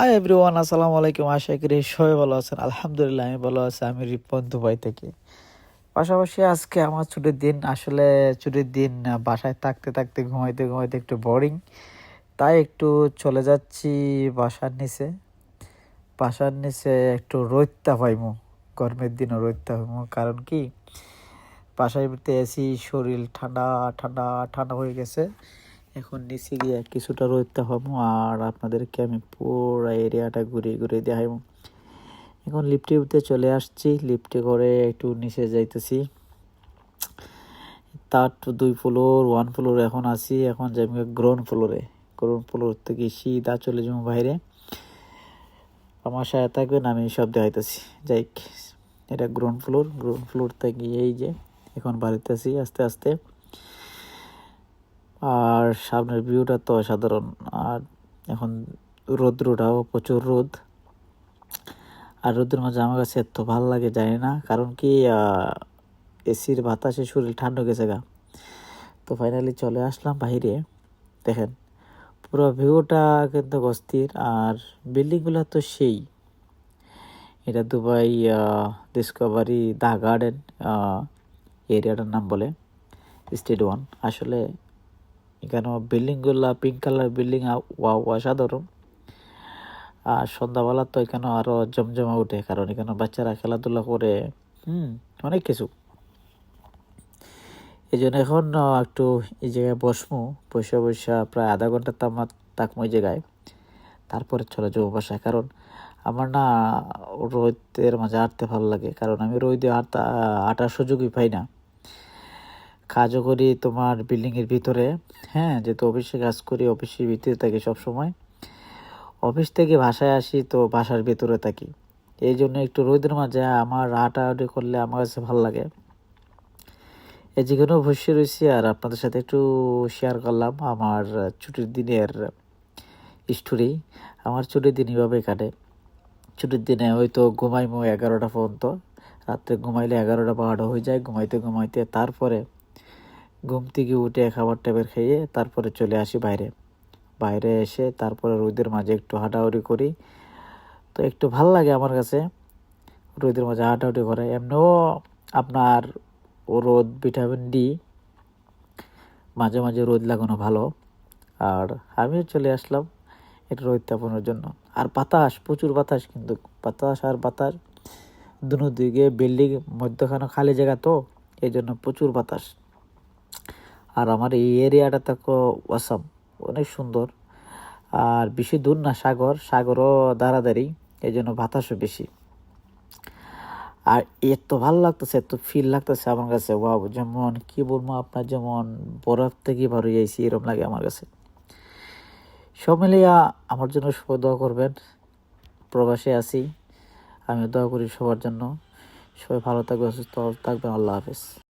Hi everyone আসসালামু আলাইকুম আশা করি সবাই ভালো আছেন। আলহামদুলিল্লাহ, আমি ভালো আছি। আমি রিপন দুবাই থেকে। পাশাপাশি আজকে আমার ছুটির দিন। আসলে ছুটির দিন বাসায় থাকতে থাকতে, ঘুমাইতে ঘুমাইতে একটু বোরিং তাই একটু চলে যাচ্ছি বাসার নিচে। বাসার নিচে একটু রোদটা পাইমু। গরমের দিনও রোদটা পাইমু। কারণ কি? বাসায় এসি, শরীর ঠান্ডা ঠান্ডা ঠান্ডা হয়ে গেছে। এখন নিচে গিয়ে কিছুটা রোদটা পাবো আর আপনাদেরকে আমি পুরো এরিয়াটা ঘুরিয়ে ঘুরিয়ে দেখাইব। এখন লিফটে উঠতে চলে আসছি লিফটে করে একটু নিচে যাইতেছি। তার দুই ফ্লোর ওয়ান ফ্লোর এখন আছি, এখন যাই গ্রাউন্ড ফ্লোরে গ্রাউন্ড ফ্লোর থেকে সিধা চলে যাব বাইরে। আমার সাথে থাকবেন, আমি সব দেখাইতেছি। যাই এটা গ্রাউন্ড ফ্লোর গ্রাউন্ড ফ্লোর থেকে এই যে, এখন বাড়িতে আছি আস্তে আস্তে। আর সামনের ভিউটা তো অসাধারণ। আর এখন রৌদ্রটাও প্রচুর রোদ। আর রোদের মাঝে আমার কাছে এত ভালো লাগে জানি না, কারণ কি এসির বাতাসে শরীর ঠান্ডা গেছে গা। তো ফাইনালি চলে আসলাম বাইরে দেখেন, পুরো ভিউটা কিন্তু অস্থির, আর বিল্ডিংগুলো তো সেই। এটা দুবাই ডিসকভারি দা গার্ডেন এরিয়াটার নাম বলে স্টেট ওয়ান আসলে এখানে বিল্ডিংগুলো পিঙ্ক কালার বিল্ডিং অসাধারণ। আর সন্ধ্যাবেলা তো এখানে আরও জমজমা উঠে, কারণ এখানে বাচ্চারা খেলাধুলা করে, হুম, অনেক কিছু। এই জন্য এখন একটু এই জায়গায় বসমু, বসে বসে প্রায় আধা ঘণ্টা তামার তাকমো জায়গায়। তারপরে চলে যাব বাসায়, কারণ আমার না রোদের মাঝে হাঁটতে ভালো লাগে, কারণ আমি রোদে হাঁটতে হাঁটার সুযোগই পাই না। কাজও করি তোমার বিল্ডিংয়ের ভিতরে হ্যাঁ যেহেতু অফিসে কাজ করি অফিসের ভিতরে থাকি সবসময়। অফিস থেকে বাসায় আসি তো বাসার ভিতরে থাকি। এই জন্য একটু রোদের মাঝে আমার হাঁটাহাঁটি করলে আমার কাছে ভালো লাগে। এই যে কোনো বসে রয়েছি আর আপনাদের সাথে একটু শেয়ার করলাম আমার ছুটির দিনের স্টোরি আমার ছুটির দিন এভাবে কাটে। ছুটির দিনে হয়তো ঘুমাইমো এগারোটা পর্যন্ত, রাত্রে ঘুমাইলে এগারোটা, বারোটা হয়ে যায়, ঘুমাইতে ঘুমাইতে তারপরে ঘুম থেকে উঠে খাবার টাবার খেয়ে তারপরে চলে আসি বাইরে। বাইরে এসে তারপরে রোদের মাঝে একটু হাঁটাহাঁটি করি। তো একটু ভালো লাগে আমার কাছে রোদের মাঝে হাঁটাহাঁটি করে। এমনিও আপনার রোদ, ভিটামিন ডি মাঝে মাঝে রোদ লাগানো ভালো। আর আমিও চলে আসলাম এটা রোদ তাপানোর জন্য। আর বাতাস, প্রচুর বাতাস কিন্তু। বাতাস আর বাতাস দুনো দিকে, বিল্ডিং মধ্যখানে খালি জায়গা তো এই জন্য প্রচুর বাতাস। আর আমার এই এরিয়াটা তো অসাম, অনেক সুন্দর। আর বেশি দূর না, সাগর, সাগরও দাঁড়াদাঁড়ি এই জন্য বাতাসও বেশি। আর এত ভালো লাগতেছে, এত ফিল লাগতেছে আমার কাছে। ওয়াও যেমন কি বলব আপনার, যেমন বরফ থেকে ভালো যাইছি এরকম লাগে আমার কাছে। সব মিলিয়া আমার জন্য সবাই দোয়া করবেন। প্রবাসে আছি আমি দোয়া করি সবার জন্য। সবাই ভালো থাকবে সুস্থ থাকবেন, আল্লাহ হাফেজ।